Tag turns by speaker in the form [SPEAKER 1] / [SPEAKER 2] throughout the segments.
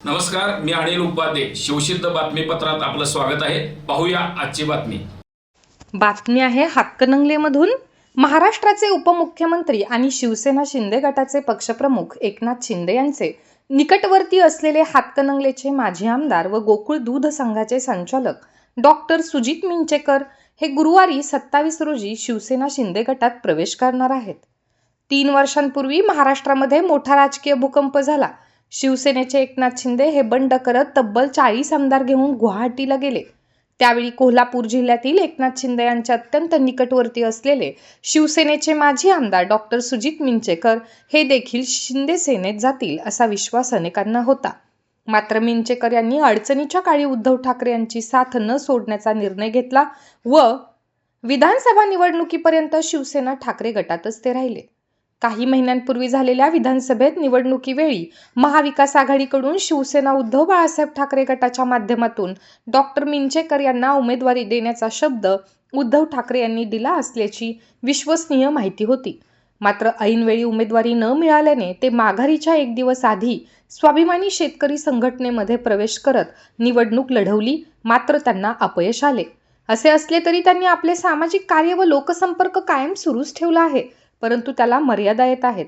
[SPEAKER 1] नमस्कार मी अनिल उपाध्ये. शिवसिद्ध बातमीपत्रात आपलं स्वागत आहे. पाहूया आजची बातमी.
[SPEAKER 2] बातमी आहे हातकणंगलेमधून महाराष्ट्राचे उपमुख्यमंत्री आणि शिवसेना शिंदे गटाचे पक्षप्रमुख एकनाथ शिंदे यांचे निकटवर्ती असलेले हातकणंगलेचे माजी आमदार व गोकुळ दूध संघाचे संचालक डॉक्टर सुजित मिंचेकर हे गुरुवारी सत्तावीस रोजी शिवसेना शिंदे गटात प्रवेश करणार आहेत. तीन वर्षांपूर्वी महाराष्ट्रामध्ये मोठा राजकीय भूकंप झाला. शिवसेनेचे एकनाथ शिंदे हे बंड करत तब्बल चाळीस आमदार घेऊन गुवाहाटीला गेले. त्यावेळी कोल्हापूर जिल्ह्यातील एकनाथ शिंदे यांचे अत्यंत निकटवर्ती असलेले शिवसेनेचे माजी आमदार डॉक्टर सुजित मिंचेकर हे देखील शिंदे सेनेत जातील असा विश्वास अनेकांना होता. मात्र मिंचेकर यांनी अडचणीच्या काळी उद्धव ठाकरे यांची साथ न सोडण्याचा निर्णय घेतला व विधानसभा निवडणुकीपर्यंत शिवसेना ठाकरे गटातच ते राहिले. काही महिन्यांपूर्वी झालेल्या विधानसभेत निवडणुकीवेळी महाविकास आघाडीकडून शिवसेना उद्धव बाळासाहेब ठाकरे गटाच्या माध्यमातून डॉक्टर मिंचेकर यांना उमेदवारी देण्याचा शब्द उद्धव ठाकरे यांनी दिला असल्याची विश्वसनीय माहिती होती. मात्र ऐनवेळी उमेदवारी न मिळाल्याने ते माघारीच्या एक दिवस आधी स्वाभिमानी शेतकरी संघटनेमध्ये प्रवेश करत निवडणूक लढवली मात्र त्यांना अपयश आले. असे असले तरी त्यांनी आपले सामाजिक कार्य व लोकसंपर्क कायम सुरूच ठेवला आहे परंतु त्याला मर्यादा येत आहेत.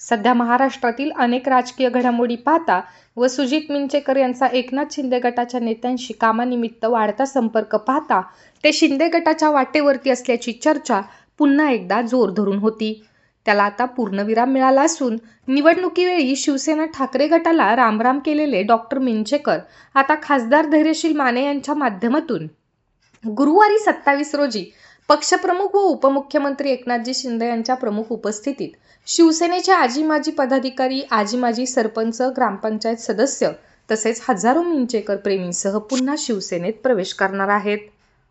[SPEAKER 2] सध्या महाराष्ट्रातील अनेक राजकीय घडामोडी पाहता व सुजित मिंचेकर यांचा एकनाथ शिंदे गटाच्या नेत्यांशी कामानिमित्त वाढता संपर्क पाहता ते शिंदे गटाच्या वाटेवरती असल्याची चर्चा पुन्हा एकदा जोर धरून होती. त्याला आता पूर्णविराम मिळाला असून निवडणुकीवेळी शिवसेना ठाकरे गटाला रामराम केलेले डॉक्टर मिंचेकर आता खासदार धैर्यशील माने यांच्या माध्यमातून. गुरुवारी सत्तावीस रोजी पक्षप्रमुख व उपमुख्यमंत्री एकनाथजी शिंदे यांच्या प्रमुख उपस्थितीत शिवसेनेचे आजी माजी पदाधिकारी आजी माजी सरपंच ग्रामपंचायत सदस्य तसेच हजारो मिंचेकर प्रेमींसह पुन्हा शिवसेनेत प्रवेश करणार आहेत.